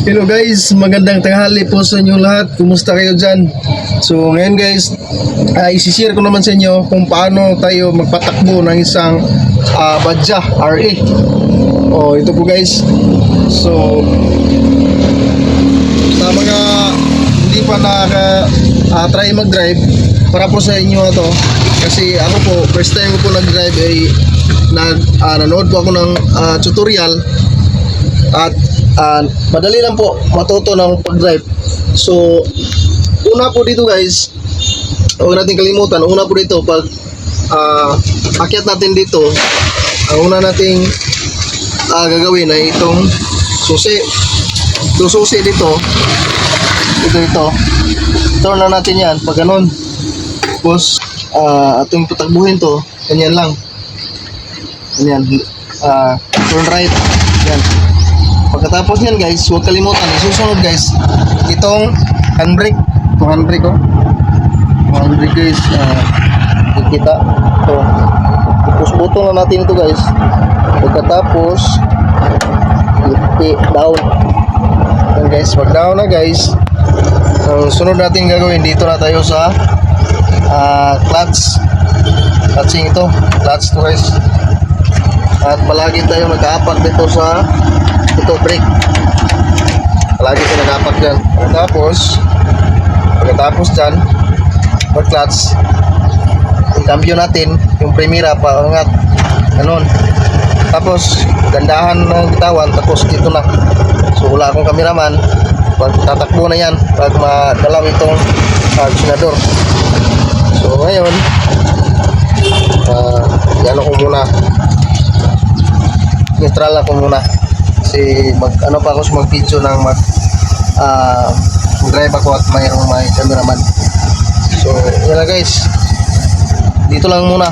Hello guys, magandang tanghali po sa inyo lahat. Kumusta kayo dyan? So ngayon guys, uh, isishare ko naman sa inyo kung paano tayo magpatakbo ng isang uh, Badja RA. Oh, ito po guys. So sa mga hindi pa nakaka uh, try mag-drive para po sa inyo to kasi ako po first time ko po nag-drive ay nag ah, nanood po ako ng ah, tutorial at ah, madali lang po matuto ng pag-drive. So, una po dito guys, huwag natin kalimutan, una po dito pag ah, akyat natin dito, ang una nating ah, gagawin ay itong susi. Itong susi dito, ito ito. Turn na natin yan pag ganun. Tapos, ah, ating patakbuhin to, ganyan lang. Ganyan. ah turn right. Yan. Pagkatapos yan guys, huwag kalimutan. Susunod guys, itong handbrake. Itong handbrake. Itong handbrake guys, uh, kikita. Ito. Tapos butong na natin ito guys. Pagkatapos, i- down. Yan guys, pag down na guys, ang sunod natin gagawin, dito na tayo sa ah, clutch. Clutching ito. Clutch to guys. At palagi tayo nag-aapak dito sa ito brake. Palagi tayo nag-aapak dyan. Tapos, pagkatapos dyan, pag clutch, cambio natin, yung primera pa angat. Ganun. Tapos, gandahan ng bitawan, tapos dito na. So, wala akong kameraman. Pag tatakbo na yan, pag madalaw itong uh, senador. So, ngayon, uh, yan ako muna neutral ako muna kasi mag ano pa ako sa mag video ng mag ah drive ako at mayroong may cameraman. So yun na guys. Dito lang muna